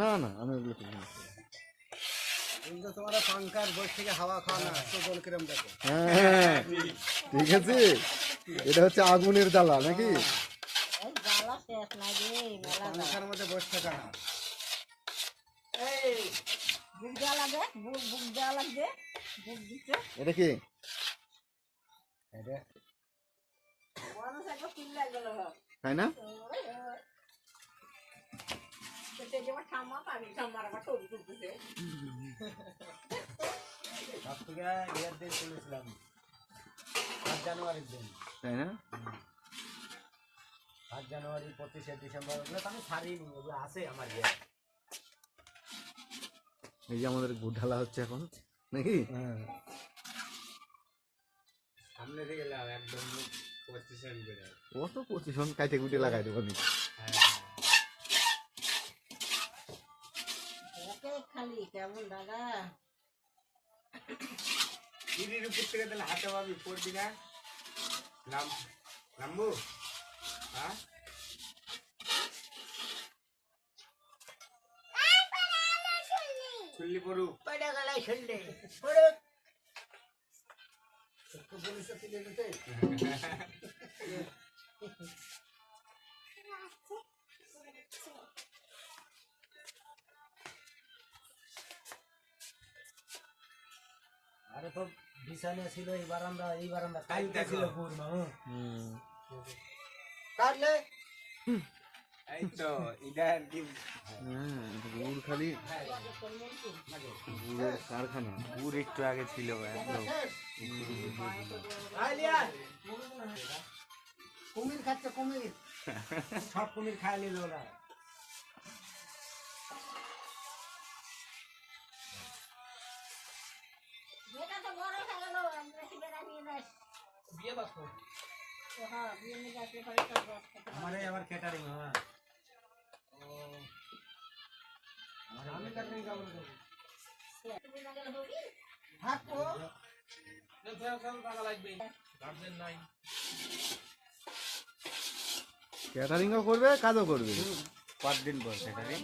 না না আমি ওগুলো কিনি না। কিন্তু তোমার পাঙ্কার বই থেকে হাওয়া খাওয়া না তো জল কিরম দেখো। হ্যাঁ ঠিক আছে? এটা হচ্ছে আগুনের জ্বালা নাকি। পাঙ্কার মধ্যে বসে থাকা না। এটা কি? তাই না? জানুয়ারির দিন। তাই না? সাত জানুয়ারি পঁচিশে ডিসেম্বর ওগুলো তো আমি ছাড়িনি ওগুলো আছে আমার ইয়ে এই যে আমাদের গুড় ঢালা হচ্ছে এখন নাকি? সামনে থেকে একদম করে ও তো কুটে লাগাই দেবো আমি খালি কেমন দাদা সিঁড়ির উপর থেকে তাহলে হাতে পাবি পড়বি না নাম হ্যাঁ চুল্লি পড়ু পয়ডা গলায় শুনলে আরে তো বিছানে ছিল এই বারান্দা এই বারান্দা কালটা ছিল পুর মামু কাটলে এই তো কি। হ্যাঁ গুড় খালি। গুড়ের কারখানা। পুর একটু আগে ছিল একদম। কুমির খাচ্ছে কুমির। সব কুমির খাই নিল ওরা। বিয়ে বাসো তো হ্যাঁ বিয়ে নিয়ে আসলে পরে তো আমারে আবার ক্যাটারিং মামা আমি যাব না ক্যাটারিংও করবে কাজও করবে। পাঁচ দিন পর ক্যাটারিং